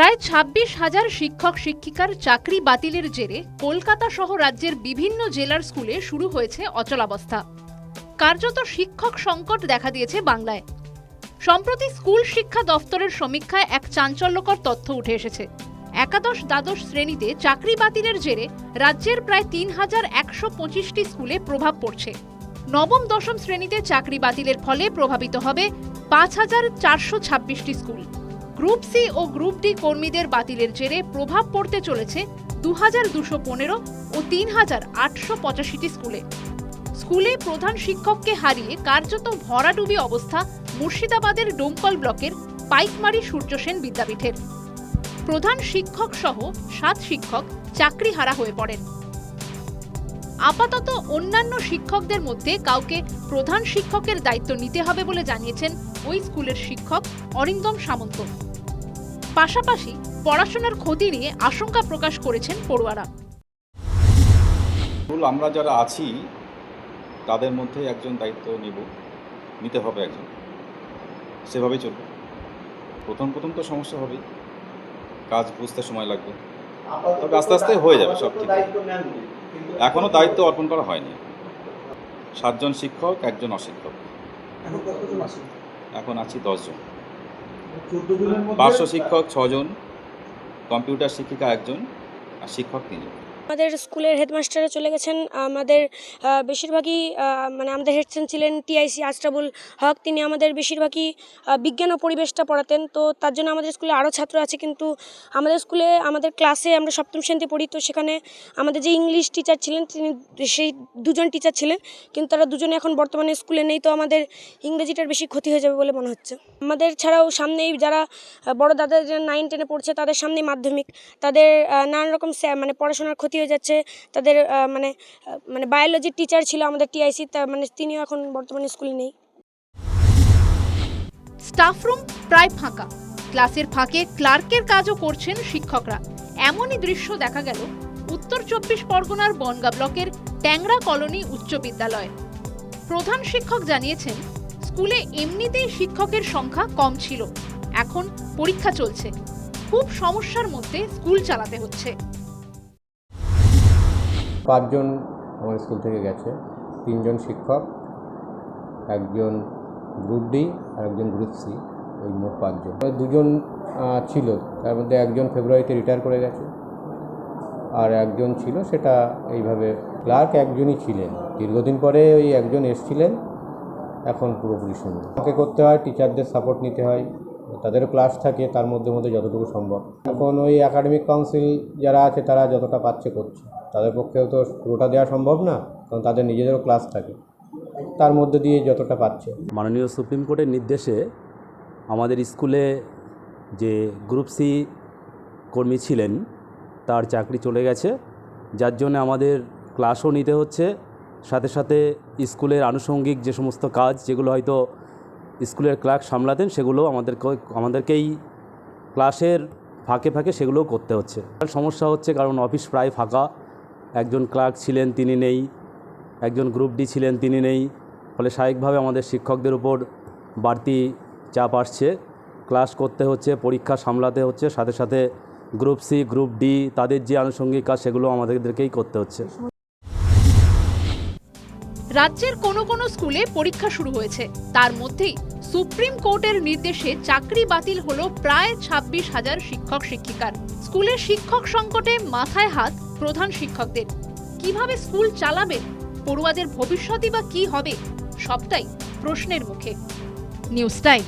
প্রায় ছাব্বিশ হাজার শিক্ষক, শিক্ষিকার চাকরি বাতিলের জেরে কলকাতা সহ রাজ্যের বিভিন্ন জেলার স্কুলে শুরু হয়েছে অচলাবস্থা। কার্যত শিক্ষক সংকট দেখা দিয়েছে বাংলায়। সম্প্রতি স্কুল শিক্ষা দফতরের সমীক্ষায় এক চাঞ্চল্যকর তথ্য উঠে এসেছে। একাদশ দ্বাদশ শ্রেণীতে চাকরি বাতিলের জেরে রাজ্যের প্রায় তিন হাজার একশো পঁচিশটি স্কুলে প্রভাব পড়ছে। নবম, দশম শ্রেণীতে চাকরি বাতিলের ফলে প্রভাবিত হবে পাঁচ হাজার চারশো ছাব্বিশটি স্কুল। গ্রুপ সি ও গ্রুপ ডি কর্মীদের বাতিলের জেরে প্রভাব পড়তে চলেছে দু হাজার দুশো পনেরো ও তিন হাজার আটশো পঁচাশিটি স্কুলে। স্কুলে প্রধান শিক্ষককে হারিয়ে কার্যত ভরাডুবি অবস্থা মুর্শিদাবাদের ডোমকল ব্লকের পাইকমারি সূর্যসেন বিদ্যাপীঠের। প্রধান শিক্ষক সহ সাত শিক্ষক চাকরি হারা হয়ে পড়েন। আপাতত অন্যান্য শিক্ষকদের মধ্যে কাউকে প্রধান শিক্ষকের দায়িত্ব নিতে হবে বলে জানিয়েছেন ওই স্কুলের শিক্ষক অরিন্দম সামন্ত। পাশাপাশি পড়াশোনার ক্ষতি নিয়ে আশঙ্কা প্রকাশ করেছেন পড়ুয়ারা। আমরা যারা আছি তাদের মধ্যে একজন দায়িত্ব নিব নিতে হবে একজন। সেভাবেই চলবে। প্রথম প্রথম তো সমস্যা হবেই। কাজ বুঝতে সময় লাগবে। তবে আস্তে আস্তে হয়ে যাবে সব ঠিক। এখনও দায়িত্ব অর্পণ করা হয়নি। সাতজন শিক্ষক একজন অশিক্ষক। এখন কতজন আছে এখন আছি দশজন। পার্শ্ব শিক্ষক ছজন কম্পিউটার শিক্ষিকা একজন আর শিক্ষক তিনজন। আমাদের স্কুলের হেডমাস্টাররা চলে গেছেন। আমাদের বেশিরভাগই মানে আমাদের হেড স্যার ছিলেন টিআইসি আশরাফুল হক। তিনি আমাদের বেশিরভাগই বিজ্ঞান ও পরিবেশটা পড়াতেন। তো তার জন্য আমাদের স্কুলে আরও ছাত্র আছে। কিন্তু আমাদের স্কুলে, আমাদের ক্লাসে আমরা সপ্তম শ্রেণীতে পড়ি। তো সেখানে আমাদের যে ইংলিশ টিচার ছিলেন, তিনি সেই দুজন টিচার ছিলেন। কিন্তু তারা দুজনে এখন বর্তমানে স্কুলে নেই। তো আমাদের ইংরেজিটার বেশি ক্ষতি হয়ে যাবে বলে মনে হচ্ছে। আমাদের ছাড়াও সামনেই যারা বড় দাদা যারা নাইন টেনে পড়ছে, তাদের সামনেই মাধ্যমিক। তাদের নানান রকম মানে পড়াশোনার ক্ষতি হয়ে যাচ্ছে। তাদের মানে মানে বায়োলজির টিচার ছিল আমাদের টিআইসি তা মানে তিনিও এখন বর্তমানে স্কুলে নেই। স্টাফরুম প্রায় ফাঁকা। ক্লাসের ফাঁকে ক্লার্কের কাজও করছেন শিক্ষকরা। এমনই দৃশ্য দেখা গেল উত্তর চব্বিশ পরগনার বনগা ব্লকের ট্যাংরা কলোনি উচ্চ বিদ্যালয়। প্রধান শিক্ষক জানিয়েছেন স্কুলে এমনিতেই শিক্ষকের সংখ্যা কম ছিল। এখন পরীক্ষা চলছে। খুব সমস্যার মধ্যে স্কুল চালাতে হচ্ছে। পাঁচজন আমার স্কুল থেকে গেছে। তিনজন শিক্ষক, একজন গ্রুপ ডি আর একজন গ্রুপ সি, এই মোট পাঁচজন। দুজন ছিল, তার মধ্যে একজন ফেব্রুয়ারিতে রিটায়ার করে গেছে। আর একজন ছিল, সেটা এইভাবে ক্লার্ক একজনই ছিলেন। দীর্ঘদিন পরে ওই একজন এসছিলেন, এখন পুরোপুরি শূন্য আমাকে করতে হয়, টিচারদের সাপোর্ট নিতে হয়। তাদেরও ক্লাস থাকে, তার মধ্যে মধ্যে যতটুকু সম্ভব। এখন ওই একাডেমিক কাউন্সিল যারা আছে, তারা যতটা পাচ্ছে করছে। তাদের পক্ষেও তো পুরোটা দেওয়া সম্ভব না, কারণ তাদের নিজেদেরও ক্লাস থাকে। তার মধ্যে দিয়ে যতটা পাচ্ছে মাননীয় সুপ্রিম কোর্টের নির্দেশে আমাদের স্কুলে যে গ্রুপ সি কর্মী ছিলেন, তার চাকরি চলে গেছে। যার জন্য আমাদের ক্লাসও নিতে হচ্ছে। সাথে সাথে স্কুলের আনুষঙ্গিক যে সমস্ত কাজ, যেগুলো হয়তো স্কুলের ক্লার্ক সামলাতেন, সেগুলো আমাদেরকে, আমাদেরকেই ক্লাসের ফাঁকে ফাঁকে সেগুলোও করতে হচ্ছে। সমস্যা হচ্ছে কারণ অফিস প্রায় ফাঁকা। একজন ক্লার্ক ছিলেন, তিনি নেই। একজন গ্রুপ ডি ছিলেন, তিনি নেই। ফলে স্বাভাবিকভাবে আমাদের শিক্ষকদের উপর বাড়তি চাপ আসছে। ক্লাস করতে হচ্ছে, পরীক্ষা সামলাতে হচ্ছে, সাথে সাথে গ্রুপ সি, গ্রুপ ডি, তাদের যে আনুষঙ্গিক কাজ, সেগুলো আমাদেরকেই করতে হচ্ছে। রাজ্যের কোন কোন স্কুলে পরীক্ষা শুরু হয়েছে। তার মধ্যেই সুপ্রিম কোর্টের নির্দেশে চাকরি বাতিল হলো প্রায় ছাব্বিশ হাজার শিক্ষক শিক্ষিকার। স্কুলের শিক্ষক সংকটে মাথায় হাত প্রধান শিক্ষকদের। কীভাবে স্কুল চালাবে? পড়ুয়াদের ভবিষ্যৎই বা কি হবে? সবটাই প্রশ্নের মুখে। News time.